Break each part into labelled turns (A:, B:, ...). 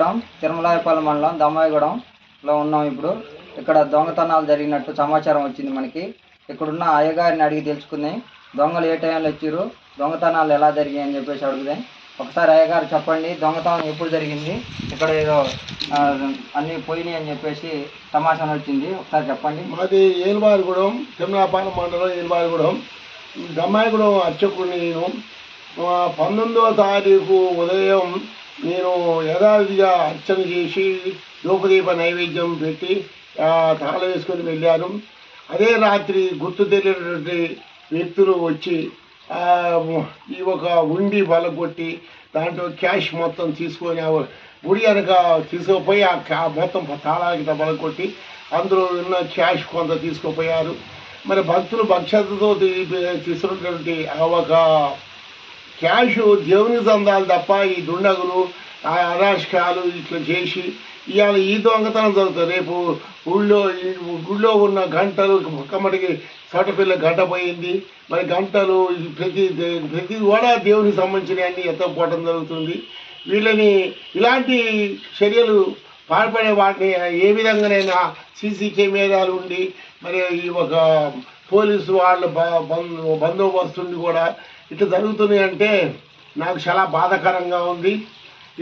A: మండలం తిరుమలాయపాలెం మండలం దమ్మాయిగూడెంలో ఉన్నాం ఇప్పుడు. ఇక్కడ దొంగతనాలు జరిగినట్టు సమాచారం వచ్చింది మనకి. ఇక్కడున్న అయ్యగారిని అడిగి తెలుసుకుని దొంగలు ఏ టైంలో వచ్చారు? దొంగతనాలు ఎలా జరిగాయి అని చెప్పేసి అడుగుదాం. ఒకసారి అయ్యగారు చెప్పండి దొంగతనం ఎప్పుడు జరిగింది? ఇక్కడ ఏదో అన్నీ పోయినాయి అని చెప్పేసి సమాచారం వచ్చింది. ఒకసారి చెప్పండి.
B: మాది ఏలుబారిగూడెం తిరుమలాపాలెం మండలం ఏలుబారిగూడెం. దమ్మాయిగూడెం అర్చకుడిని నేను. పంతొమ్మిదవ తారీఖు ఉదయం నేను యథావిధిగా అర్చన చేసి లోపదీప నైవేద్యం పెట్టి ఆ, తాళ వేసుకొని వెళ్ళాను. అదే రాత్రి గుర్తు తెలియనటువంటి వ్యక్తులు వచ్చి ఈ ఒక ఉండి బలగొట్టి దాంట్లో క్యాష్ మొత్తం తీసుకొని ఆ గుడి కనుక తీసుకుపోయి ఆ క్యా- మొత్తం తాళానికి బలగొట్టి అందులో ఉన్న క్యాష్ కొంత తీసుకుపోయారు. మరి భక్తులు భక్షతతో తీసుకున్నటువంటి ఆ ఒక క్యాష్ దేవుని దందాలు తప్ప ఈ దుండగులు ఆ అరాష్కాలు ఇట్లా చేసి ఇవాళ ఈ దొంగతనం జరుగుతుంది. రేపు ఊళ్ళో గుళ్ళో ఉన్న గంటలు కమ్మటికి చోటపిల్ల గంట పోయింది. మరి గంటలు ప్రతి ప్రతి కూడా దేవునికి సంబంధించిన అన్ని ఎత్తపోవటం జరుగుతుంది. వీళ్ళని ఇలాంటి చర్యలు పాల్పడే వాటిని ఏ విధంగానైనా సీసీ కెమెరాలు ఉండి మరి ఈ ఒక పోలీసు వాళ్ళ బందోబస్తు ఉండి కూడా ఇట్లా జరుగుతుంది అంటే నాకు చాలా బాధాకరంగా ఉంది.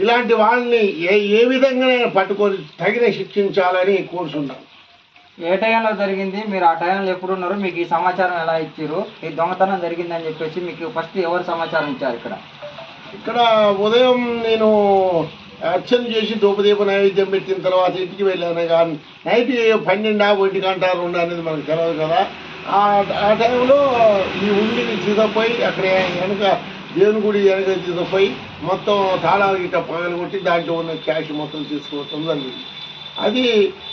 B: ఇలాంటి వాళ్ళని ఏ ఏ విధంగానైనా పట్టుకొని తగిన శిక్షించాలని కోరుతున్నాను
A: ఏ టైంలో జరిగింది? మీరు ఆ టైంలో ఎప్పుడు ఉన్నారు? మీకు ఈ సమాచారం ఎలా ఇచ్చారు? ఈ దొంగతనం జరిగిందని చెప్పేసి మీకు ఫస్ట్ ఎవరు సమాచారం ఇచ్చారు ఇక్కడ?
B: ఇక్కడ ఉదయం నేను అర్చన చేసి ధూపదీప నైవేద్యం పెట్టిన తర్వాత ఇంటికి వెళ్ళాను. కానీ నైట్ పన్నెండా ఒంటి గంట రెండు అనేది మనకు తెలియదు కదా. ఆ టైంలో ఈ ఉండిని తీసుకుపోయి అక్కడ వెనక దేవుని గుడి వెనక తీసుకుపోయి మొత్తం తాళాలు గిట్ట పగలు కొట్టి దాంట్లో ఉన్న క్యాష్ మొత్తం తీసుకోవటం జరిగింది అది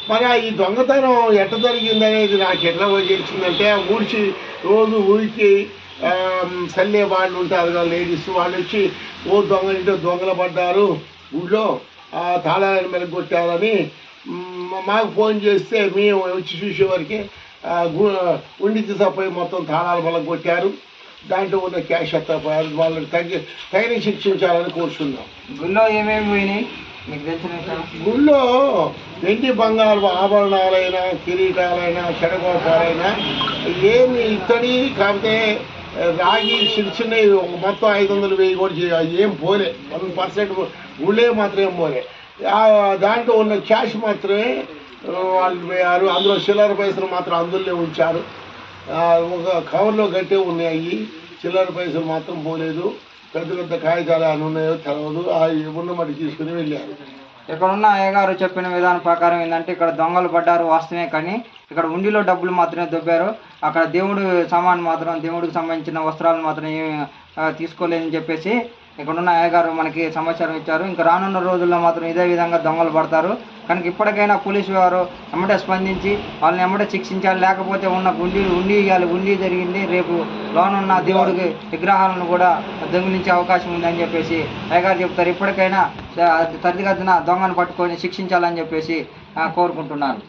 B: మరి ఈ దొంగతనం ఎట్ట జరిగింది అనేది నాకు ఎట్లా వచ్చిందంటే ఊడ్చి రోజు ఊరికి సల్లే వాళ్ళు ఉంటారు కదా లేడీస్ వాళ్ళు వచ్చి ఓ దొంగ ఇంట్లో దొంగలు పడ్డారు ఊళ్ళో ఆ తాళాలను మెలగొట్టారని మాకు ఫోన్ చేస్తే మేము వచ్చి చూసేవారికి ఉండి తీసుకుపోయి మొత్తం తాళాలు వల్ల కొట్టారు దాంట్లో ఉన్న క్యాష్ ఎత్తపోయారు వాళ్ళని తగ్గి తగిన శిక్షించాలని కోరుతున్నాం
A: గుళ్ళో ఏమేమి పోయినాయి? మీకు తెలిసిన విషయం?
B: గుళ్ళో వెండి బంగారు ఆభరణాలైనా కిరీటాలైనా చెడగోపాలైనా ఏమి ఇత్తడి కాకపోతే రాగి చిన్న చిన్నవి మొత్తం ఐదు వందలు వెయ్యి కూడా ఏం పోలే. వన్ పర్సెంట్ గుళ్ళే మాత్రం ఏం పోలే. దాంట్లో ఉన్న క్యాష్ మాత్రమే వాళ్ళు పోయారు అందులో చిల్లర పైసలు మాత్రం అందులో ఉంచారు. ఒక కవర్లో గట్టే ఉన్నాయి చిల్లర పైసలు మాత్రం పోలేదు. పెద్ద పెద్ద కాగితాలు అని ఉన్నాయో తెలవదు. అవి ఉన్న మట్టి తీసుకుని వెళ్ళారు.
A: ఇక్కడ ఉన్న అయ్యగారు చెప్పిన విధానం ప్రకారం ఏంటంటే ఇక్కడ దొంగలు పడ్డారు వాస్తవమే కానీ ఇక్కడ ఉండిలో డబ్బులు మాత్రమే దొబ్బారు. అక్కడ దేవుడు సామాన్ మాత్రం దేవుడికి సంబంధించిన వస్త్రాలు మాత్రం తీసుకోలేదని చెప్పేసి ఇక్కడ ఉన్న అయ్యగారు మనకి సమాచారం ఇచ్చారు. ఇంకా రానున్న రోజుల్లో మాత్రం ఇదే విధంగా దొంగలు పడతారు. కనుక ఇప్పటికైనా పోలీసు వారు ఎమ్మటే స్పందించి వాళ్ళని ఎమ్మటే శిక్షించాలి. లేకపోతే ఉన్న గుండీలు ఉండి ఇవ్వాలి ఉండి జరిగింది. రేపు లోనున్న దేవుడికి విగ్రహాలను కూడా దొంగిలించే అవకాశం ఉందని చెప్పేసి అయ్యగారు చెప్తారు. ఇప్పటికైనా తరగతిన దొంగను పట్టుకొని శిక్షించాలని చెప్పేసి కోరుకుంటున్నారు.